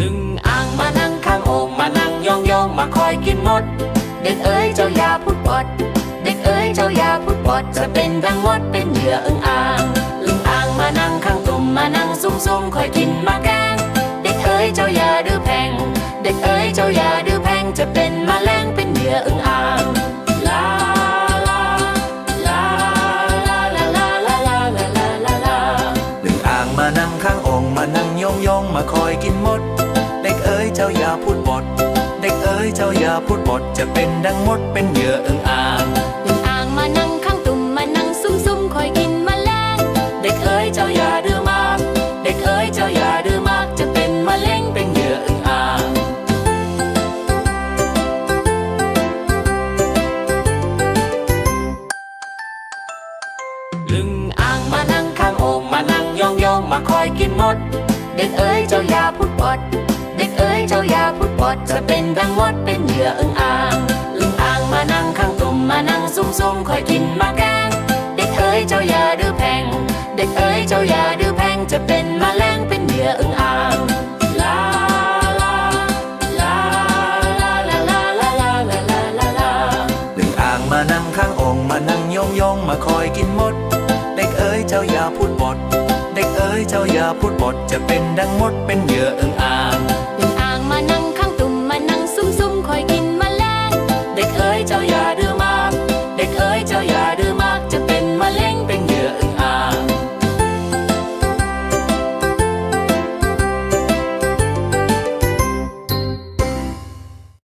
ลึงอ่างมานั่งข้างโอ่งมานั่งยองยองมาคอยกินมด เด็กเอ๋ยเจ้ายาพูดปด เด็กเอ๋ยเจ้ายาพูดปดจะเป็นดังมดเป็นเหยื่ออึ่งอ่างลึงอ่างมานั่งข้างตุ่มมานั่งซุ่มซุ่มคอยกินมาแกง เด็กเอ๋ยเจ้ายาดื้อแพง เด็กเอ๋ยเจ้ายาดื้อแพงจะเป็นแมลงเป็นเหยื่ออึ่งอ่าง มาคอยกินมด เด็กเอ๋ยเจ้าอย่าพูดบดเด็กเอ๋ยเจ้าอย่าพูดบดจะเป็นดังมดเป็นเหยื่ออึ่งอ่างอึ่งอ่างมานั่งข้างตุ่มมานั่งซุ่มซุ่มคอยกินมแมลงเด็กเอ๋ยเจ้าอย่าดื้อมาก เด็กเอ๋ยเจ้าอย่าดื้อมากจะเป็นมแมลงเป็นเหยื่ออึ่งอ่างลึงอ่างมานั่งข้างโอ่งมานั่งยองยองมาคอยกินมด เด็กเอ๋ยเจ้ายาพูดปด เด็กเอ๋ยเจ้ายาพูดปด จะเป็นดังมดเป็นเหยื่ออึ่งอ่างลึงอ่างมานั่งข้างตุ่มมานั่งซุ่มซุ่มคอยกินมาแกง เด็กเอ๋ยเจ้ายาดื้อแพง เด็กเอ๋ยเจ้ายาดื้อแพงจะเป็นแมลงเป็นเหยื่ออึ่งอ่างลาลาลาลาลาลาลาลาลาลาลาลาหนึ่งอ่างมานั่งข้างองมานั่งยองยองมาคอยกินมด เด็กเอ๋ยเจ้ายาพูดบด ด็กเอ๋ยเจ้าอย่าพูดบดจะเป็นดังมดเป็นเหยื่ออึ่งอ่างอึ่งอ่างมานั่งข้างตุ่มมานั่งซุ่มซุ่มคอยกินแมลงเด็กเอ๋ยเจ้าอย่า